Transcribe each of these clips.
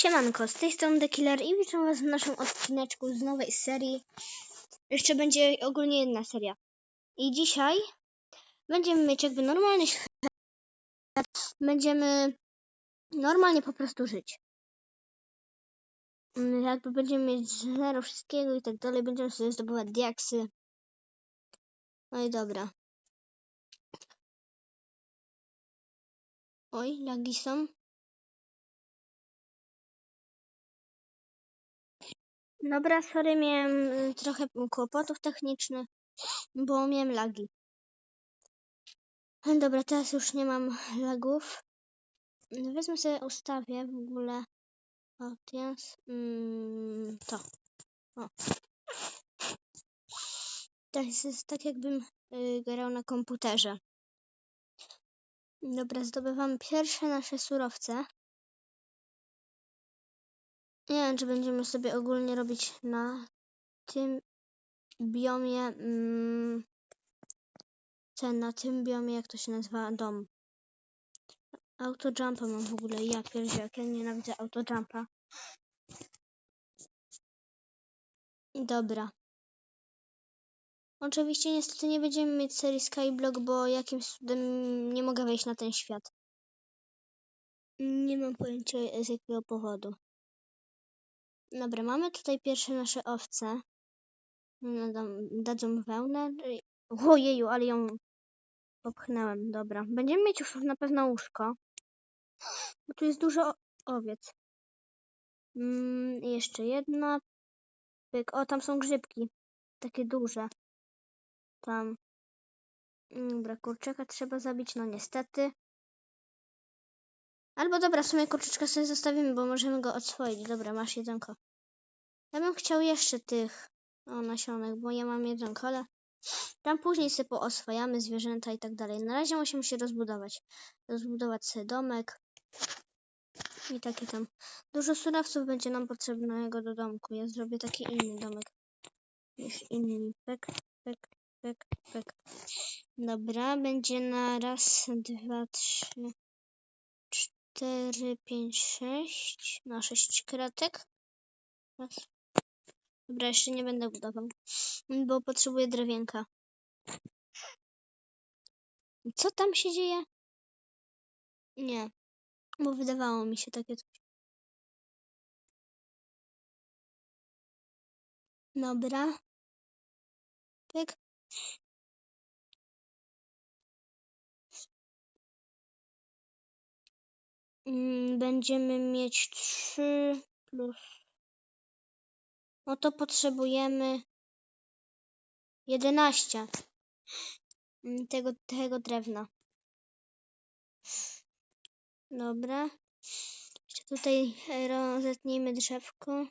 Siemanko, z tej strony The Killer i witam was w naszym odcineczku z nowej serii. Jeszcze będzie ogólnie jedna seria. I dzisiaj będziemy mieć jakby normalny świat. Będziemy normalnie po prostu żyć. Mm, Jakby będziemy mieć zero wszystkiego i tak dalej. Będziemy sobie zdobywać diaksy. No i dobra. Oj, lagi są. Dobra, sorry, miałem y, trochę kłopotów technicznych, bo miałem lagi. No Dobra, teraz już nie mam lagów. No Wezmę sobie, ustawię w ogóle audience. Mm, to. O. To jest, tak, jakbym y, grał na komputerze. Dobra, zdobywamy pierwsze nasze surowce. Nie wiem, czy będziemy sobie ogólnie robić na tym biomie. Mm, ten, na tym biomie, jak to się nazywa, dom. Autojumpa mam w ogóle, ja pierdzielę, jak ja nienawidzę autojumpa. Dobra. Oczywiście niestety nie będziemy mieć serii Skyblock, bo jakimś cudem nie mogę wejść na ten świat. Nie mam pojęcia z jakiego powodu. Dobra, mamy tutaj pierwsze nasze owce. Dadzą, wełnę. Ojeju, ale ją popchnąłem. Dobra. Będziemy mieć już na pewno łóżko. Bo tu jest dużo owiec. Mm, jeszcze jedna. Pyk. O, tam są grzybki. Takie duże. Tam. Mm, Dobra, kurczaka trzeba zabić, no niestety. Albo dobra, w sumie kurczyczka sobie zostawimy, bo możemy go odswoić. Dobra, masz jedzonko. Ja bym chciał jeszcze tych o, nasionek, bo ja mam jedzonko, ale tam później sobie pooswajamy zwierzęta i tak dalej. Na razie musimy się rozbudować. Rozbudować sobie domek. I takie tam. Dużo surowców będzie nam potrzebnego do domku. Ja zrobię taki inny domek niż inni. Pek, pek, pek, pek. Dobra, będzie na raz, dwa, trzy, cztery, pięć, sześć. Na sześć kratek. Raz. Dobra, jeszcze nie będę budował, bo potrzebuję drewienka. Co tam się dzieje? Nie, bo wydawało mi się takie coś. Dobra. Tak. Będziemy mieć 3 plus. No to potrzebujemy 11 mm, tego, tego drewna. Dobra. Jeszcze tutaj e, rozetnijmy drzewko.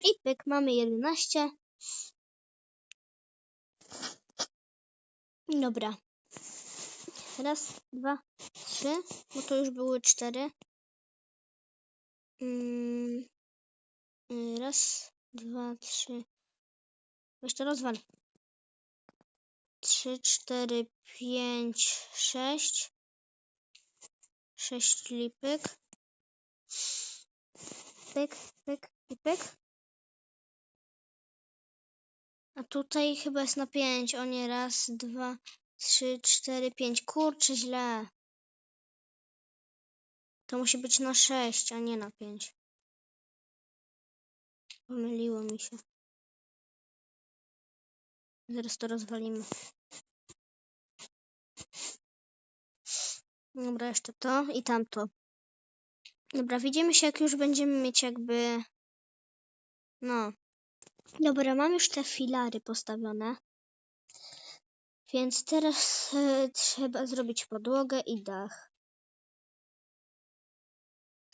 I pyk, mamy 11. Dobra. Raz, dwa, trzy, bo to już były cztery. Mm, y, raz, dwa, trzy. Jeszcze rozwal. Trzy, cztery, pięć, sześć. Sześć lipek. Pyk, pyk i pyk. A tutaj chyba jest na pięć. O nie, raz, dwa, trzy, cztery, pięć. Kurczę, źle. To musi być na sześć, a nie na pięć. Pomyliło mi się. Zaraz to rozwalimy. Dobra, jeszcze to i tamto. Dobra, widzimy się, jak już będziemy mieć jakby... No. Dobra, mam już te filary postawione. Więc teraz e, trzeba zrobić podłogę i dach.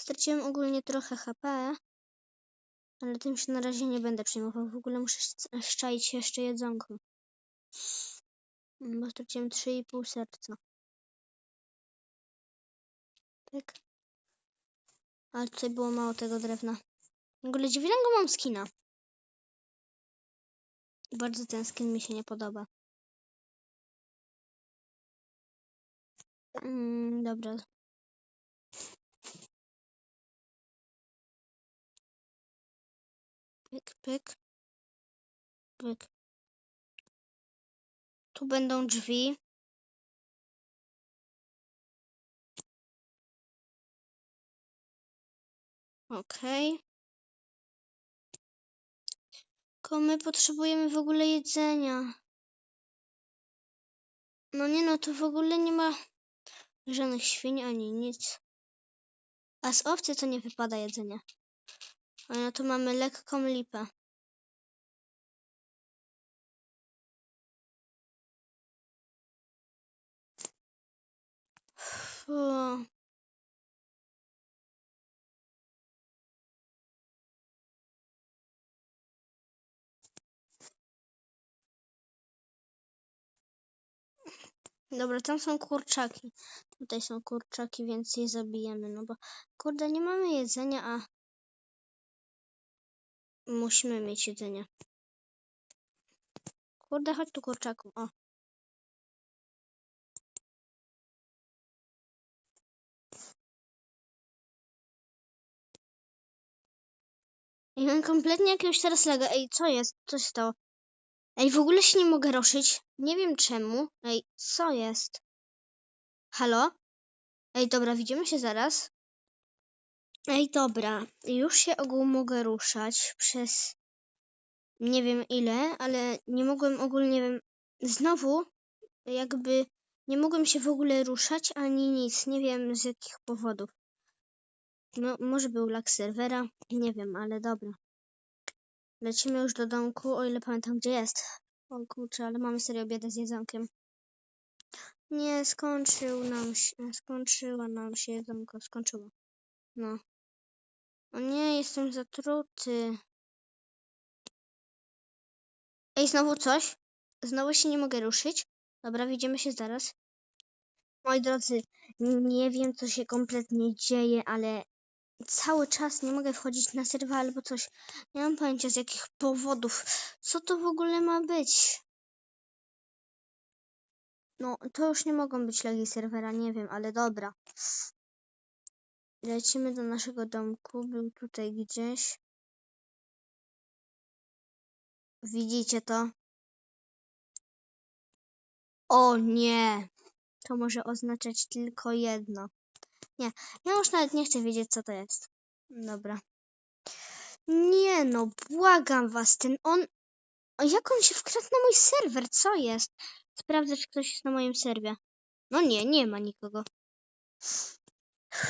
Straciłem ogólnie trochę HP, ale tym się na razie nie będę przejmował. W ogóle muszę sz- szczaić jeszcze jedzonko. Bo straciłem 3,5 serca. Tak. Ale tutaj było mało tego drewna. W ogóle dziwnego mam skina. Bardzo ten skin mi się nie podoba. Mm, dobra. Pyk, pyk. Pyk. Tu będą drzwi. Okej. Okay. Tylko my potrzebujemy w ogóle jedzenia. No nie no, to w ogóle nie ma żadnych świń ani nic. A z owcy to nie wypada jedzenie. A no to mamy lekką lipę. Fu. Dobra, tam są kurczaki. Tutaj są kurczaki, więc je zabijemy, no bo kurde, nie mamy jedzenia, a musimy mieć jedzenie. Kurde, chodź tu kurczaku. O. I mam kompletnie jakiegoś teraz lega. Ej, co jest? Co się stało? Ej, w ogóle się nie mogę ruszyć. Nie wiem czemu. Ej, co jest? Halo? Ej, dobra, widzimy się zaraz. Ej, dobra, już się ogół mogę ruszać przez nie wiem ile, ale nie mogłem ogólnie, znowu jakby nie mogłem się w ogóle ruszać ani nic, nie wiem z jakich powodów. No, może był lag serwera, nie wiem, ale dobra. Lecimy już do domku, o ile pamiętam gdzie jest. O kurczę, ale mamy serio biedę z jedzonkiem. Nie, skończył nam się, skończyła nam się jedzonko, skończyło. No. O nie, jestem zatruty. Ej, znowu coś? Znowu się nie mogę ruszyć? Dobra, widzimy się zaraz. Moi drodzy, nie wiem co się kompletnie dzieje, ale cały czas nie mogę wchodzić na serwer albo coś. Nie mam pojęcia z jakich powodów. Co to w ogóle ma być? No, to już nie mogą być lagi serwera, nie wiem, ale dobra. Lecimy do naszego domku. Był tutaj gdzieś. Widzicie to? O nie! To może oznaczać tylko jedno. Nie, ja już nawet nie chcę wiedzieć, co to jest. Dobra. Nie no, błagam was, ten on... Jak on się wkradł na mój serwer? Co jest? Sprawdzę, czy ktoś jest na moim serwie. No nie, nie ma nikogo.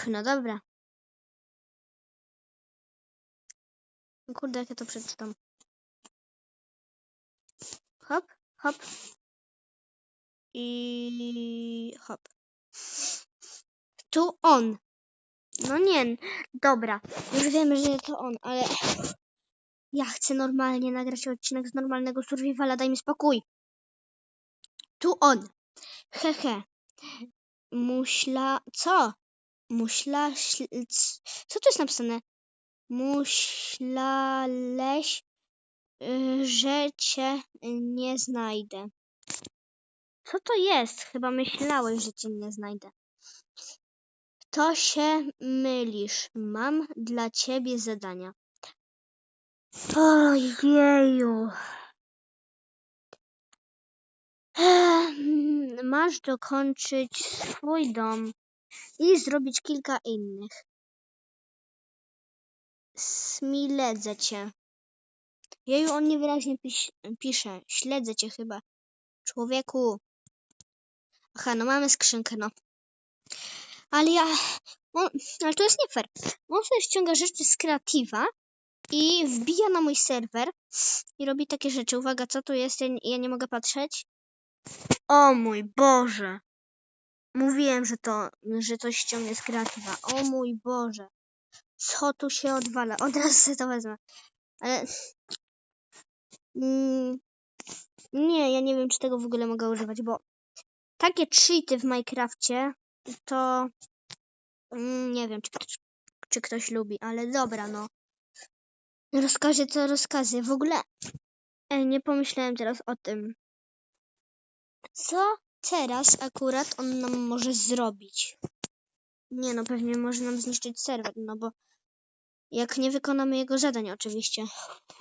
No dobra. Kurde, jak ja to przeczytam. Hop, hop. I hop. Tu on. No nie, dobra. Już wiemy, że to on, ale ja chcę normalnie nagrać odcinek z normalnego survivala, daj mi spokój. Tu on. Hehe. Muśla... Co? Muśla... Co tu jest napisane? Muślaleś, y, że cię nie znajdę. Co to jest? Chyba myślałeś, że cię nie znajdę. To się mylisz. Mam dla ciebie zadania. Ojeju. Ehm, Masz dokończyć swój dom i zrobić kilka innych. Śledzę cię. Jeju, on niewyraźnie pisz, pisze. Śledzę cię chyba. Człowieku. Aha, no mamy skrzynkę, no. Ale ja... On, ale to jest nie fair. On sobie ściąga rzeczy z kreatywa i wbija na mój serwer i robi takie rzeczy. Uwaga, co tu jest? Ja, nie- ja nie mogę patrzeć. O mój Boże. Mówiłem, że to, że coś ściągnie z kreatywa. O mój Boże. Co tu się odwala? Od razu sobie to wezmę. Ale... Mm, nie, ja nie wiem, czy tego w ogóle mogę używać, bo takie cheaty w Minecrafcie to mm, nie wiem, czy ktoś, czy ktoś lubi, ale dobra, no. Rozkazy to rozkazy. W ogóle e, nie pomyślałem teraz o tym. Co? teraz akurat on nam może zrobić. Nie no, pewnie może nam zniszczyć serwer, no bo jak nie wykonamy jego zadań oczywiście.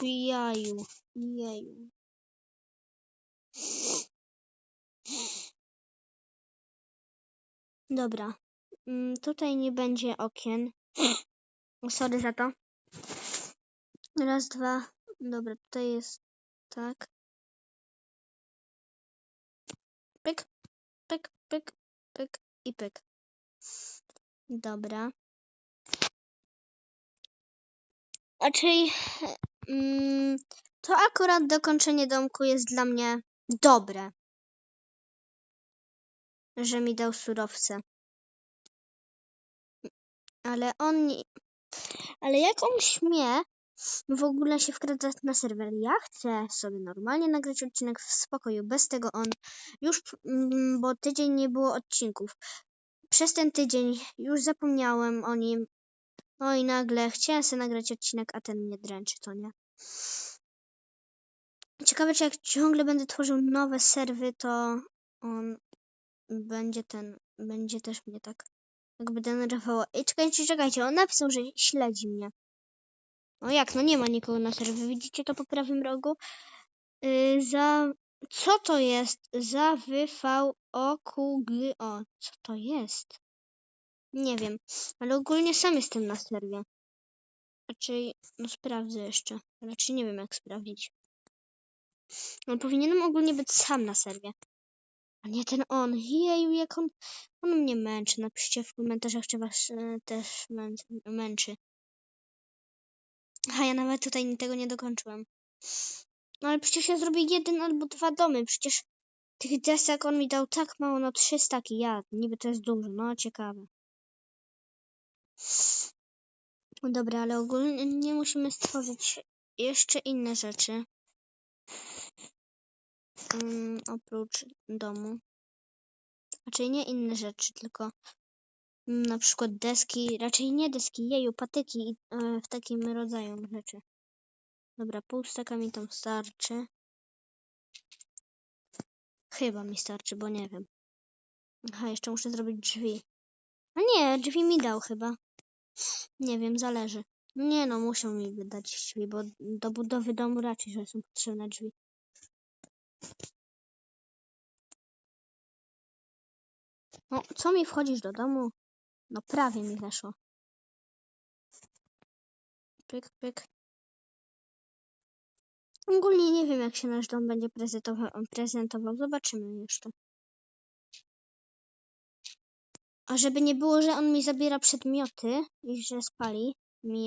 Jaju, jeju. Dobra. Mm, Tutaj nie będzie okien. Sorry za to. Raz, dwa. Dobra, tutaj jest tak. Pyk, pyk, pyk, pyk i pyk. Dobra. Czyli mm, to akurat dokończenie domku jest dla mnie dobre. Że mi dał surowce. Ale on nie... Ale jak on śmie w ogóle się wkradać na serwer? Ja chcę sobie normalnie nagrać odcinek w spokoju, bez tego on. Już, mm, bo tydzień nie było odcinków. Przez ten tydzień już zapomniałem o nim. No i nagle chciałem sobie nagrać odcinek, a ten mnie dręczy, to nie? Ciekawe, czy jak ciągle będę tworzył nowe serwy, to on będzie ten, będzie też mnie tak jakby denerwowało. Ej, czekajcie, czekajcie, on napisał, że śledzi mnie. No jak, no nie ma nikogo na serwie, widzicie to po prawym rogu? Yy, za... Co to jest? Za v o q g o. Co to jest? Nie wiem, ale ogólnie sam jestem na serwie. Raczej, no sprawdzę jeszcze. Raczej nie wiem jak sprawdzić. No powinienem ogólnie być sam na serwie. A nie ten on. Jeju, jak on... On mnie męczy. Napiszcie w komentarzach, czy was e, też mę męczy. A ja nawet tutaj tego nie dokończyłem. No ale przecież ja zrobię jeden albo dwa domy. Przecież tych desek on mi dał tak mało, no trzy staki. Ja, niby to jest dużo, no ciekawe. Dobra, ale ogólnie nie musimy stworzyć jeszcze inne rzeczy. Mm, oprócz domu. Raczej nie inne rzeczy, tylko mm, na przykład deski, raczej nie deski, jeju, patyki e, w takim rodzaju rzeczy. Dobra, pół staka mi tam starczy. Chyba mi starczy, bo nie wiem. Aha, jeszcze muszę zrobić drzwi. A nie, drzwi mi dał chyba. Nie wiem, zależy. Nie no, muszą mi wydać drzwi, bo do budowy domu raczej że są potrzebne drzwi. No, co mi wchodzisz do domu? No prawie mi weszło. Pyk, pyk. Ogólnie nie wiem, jak się nasz dom będzie prezentował. prezentował. Zobaczymy jeszcze. A żeby nie było, że on mi zabiera przedmioty i że spali mi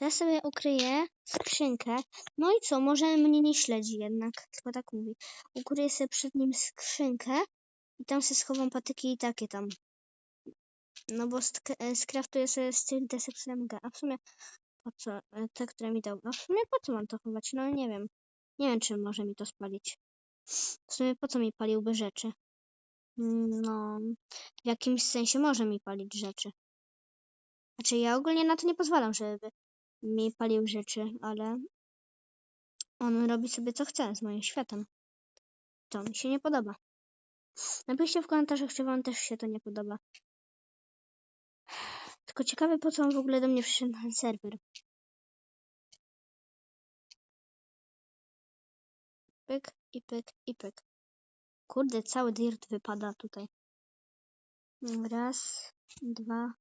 to ja sobie ukryję skrzynkę. No i co, może mnie nie śledzi jednak, tylko tak mówi. Ukryję sobie przed nim skrzynkę i tam sobie schowam patyki i takie tam. No bo sk- e, skraftuję sobie z tych desek SMG. A w sumie po co? E, Te, które mi dał. A w sumie po co mam to chować? No nie wiem. Nie wiem, czy może mi to spalić. W sumie po co mi paliłby rzeczy? No, w jakimś sensie może mi palić rzeczy. Znaczy, ja ogólnie na to nie pozwalam, żeby mi palił rzeczy, ale on robi sobie co chce z moim światem. To mi się nie podoba. Napiszcie w komentarzach, czy wam też się to nie podoba. Tylko ciekawe, po co on w ogóle do mnie przyszedł na serwer. Pyk i pyk i pyk. Kurde, cały dirt wypada tutaj. Raz, dwa,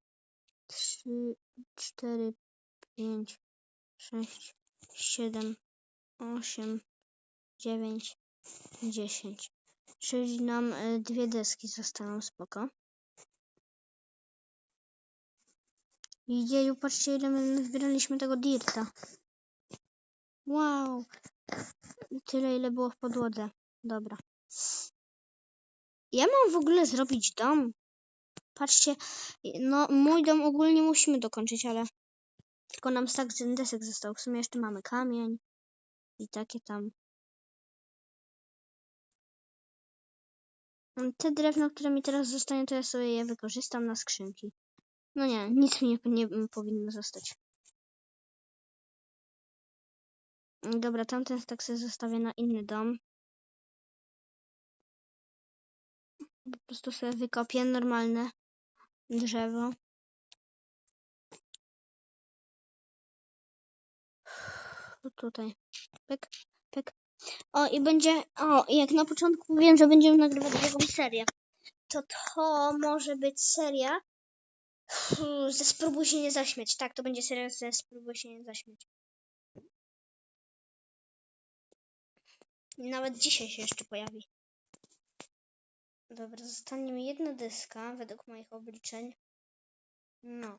trzy, cztery, pięć, sześć, siedem, osiem, dziewięć, dziesięć. Czyli nam y, dwie deski zostaną, spoko. Jeju, patrzcie ile my zbieraliśmy tego dirta. Wow. Tyle ile było w podłodze. Dobra. Ja mam w ogóle zrobić dom. Patrzcie, no mój dom ogólnie musimy dokończyć, ale tylko nam stak z desek został. W sumie jeszcze mamy kamień i takie tam. Te drewno, które mi teraz zostanie, to ja sobie je wykorzystam na skrzynki. No nie, nic mi nie, nie powinno zostać. Dobra, tamten tak sobie zostawię na inny dom. Po prostu sobie wykopię normalne drzewo. Tutaj. Pyk, pyk. O i będzie. O, jak na początku wiem, że będziemy nagrywać drugą serię. To to może być seria. Uff, Ze spróbuj się nie zaśmiać. Tak, to będzie seria ze spróbuj się nie zaśmiać. Nawet dzisiaj się jeszcze pojawi. Dobra, zostanie mi jedna dyska według moich obliczeń. No.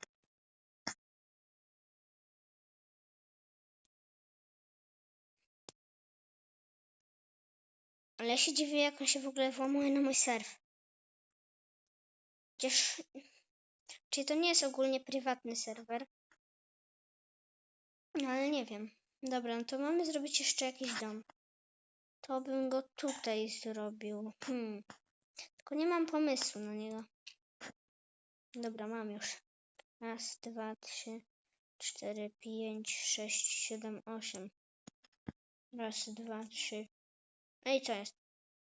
Ale ja się dziwię, jak on się w ogóle włamuje na mój serw. Przecież... Czyli to nie jest ogólnie prywatny serwer? No ale nie wiem. Dobra, no to mamy zrobić jeszcze jakiś dom. To bym go tutaj zrobił. Hmm. Tylko nie mam pomysłu na niego. Dobra, mam już. Raz, dwa, trzy, cztery, pięć, sześć, siedem, osiem. Raz, dwa, trzy. Ej, co jest?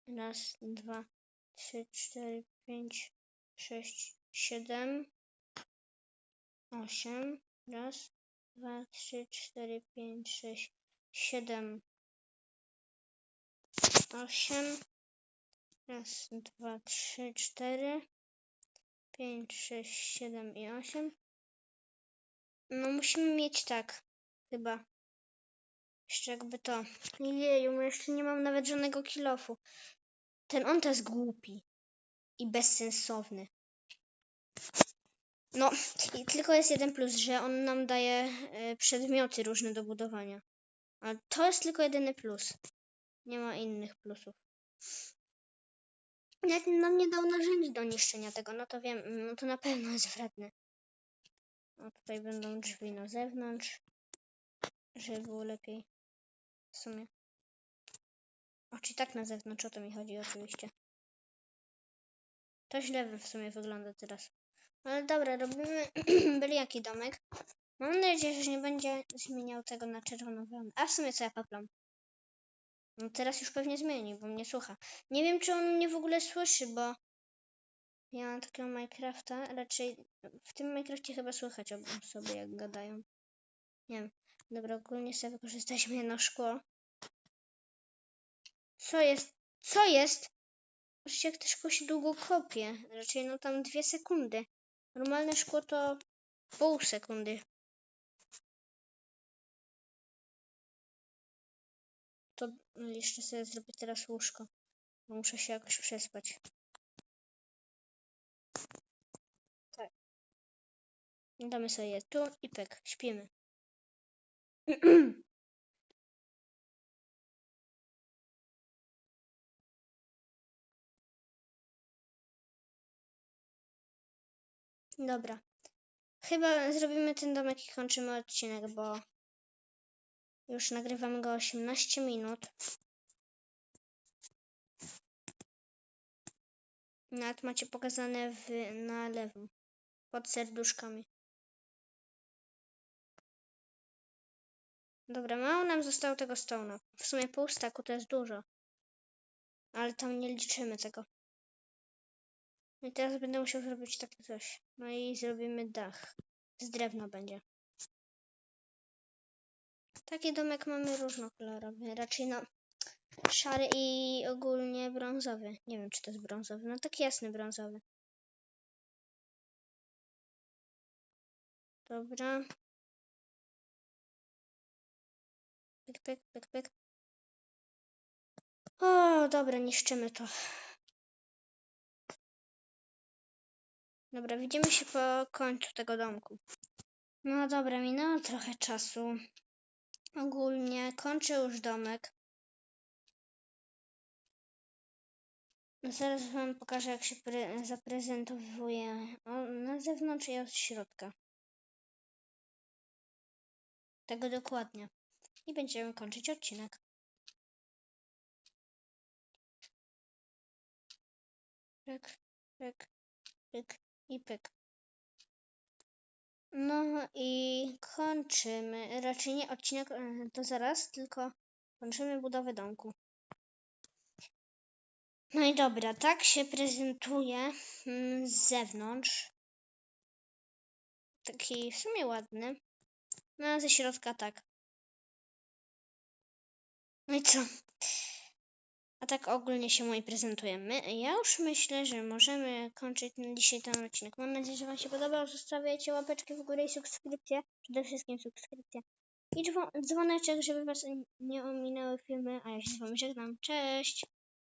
Raz, dwa, trzy, cztery, pięć, sześć, siedem, osiem. Raz, dwa, trzy, cztery, pięć, sześć, siedem, osiem. Raz, dwa, trzy, cztery, pięć, sześć, siedem i osiem. No musimy mieć tak, chyba. Jeszcze jakby to. Jeju, jeszcze nie mam nawet żadnego kilofu. Ten on to jest głupi i bezsensowny. No, i tylko jest jeden plus, że on nam daje e, przedmioty różne do budowania. Ale to jest tylko jedyny plus. Nie ma innych plusów. Jak nam nie dał narzędzi do niszczenia tego, no to wiem, no to na pewno jest wredny. No tutaj będą drzwi na zewnątrz, żeby było lepiej. W sumie. O, czy tak na zewnątrz, o to mi chodzi oczywiście. To źle w sumie wygląda teraz. Ale dobra, robimy byli jaki domek. Mam nadzieję, że nie będzie zmieniał tego na czerwono A w sumie co ja paplam? No teraz już pewnie zmieni, bo mnie słucha. Nie wiem, czy on mnie w ogóle słyszy, bo ja mam takiego Minecrafta. Raczej w tym Minecrafcie chyba słychać sobie, jak gadają. Nie wiem. Dobra, ogólnie sobie wykorzystaliśmy jedno szkło. Co jest? Co jest? Patrzcie, jak to szkło się długo kopie. Raczej no tam dwie sekundy. Normalne szkło to pół sekundy. To jeszcze sobie zrobię teraz łóżko. Bo muszę się jakoś przespać. Tak. Damy sobie tu i pek. Śpimy. Dobra. Chyba zrobimy ten domek i kończymy odcinek, bo już nagrywamy go 18 minut. Nawet macie pokazane w, na lewo, pod serduszkami. Dobra, mało nam zostało tego stone'a. W sumie pół staku to jest dużo. Ale tam nie liczymy tego. I teraz będę musiał zrobić takie coś. No i zrobimy dach. Z drewna będzie. Taki domek mamy różnokolorowy. Raczej no szary i ogólnie brązowy. Nie wiem, czy to jest brązowy. No taki jasny brązowy. Dobra. Pyk, pyk, pyk, pyk. O, dobra, niszczymy to. Dobra, widzimy się po końcu tego domku. No dobra, minęło trochę czasu. Ogólnie kończę już domek. Zaraz wam pokażę, jak się pre- zaprezentowuje na zewnątrz i od środka. Tego dokładnie. I będziemy kończyć odcinek. Pyk, pyk, pyk i pyk. No i kończymy. Raczej nie odcinek e, to zaraz, tylko kończymy budowę domku. No i dobra, tak się prezentuje mm, z zewnątrz. Taki w sumie ładny. No a ze środka tak. No i co? A tak ogólnie się moi prezentujemy. Ja już myślę, że możemy kończyć na dzisiaj ten odcinek. Mam nadzieję, że Wam się podobał. Zostawiajcie łapeczkę w górę i subskrypcję. Przede wszystkim subskrypcję. I dzwo- dzwoneczek, żeby Was nie ominęły filmy. A ja się z Wami żegnam. Cześć!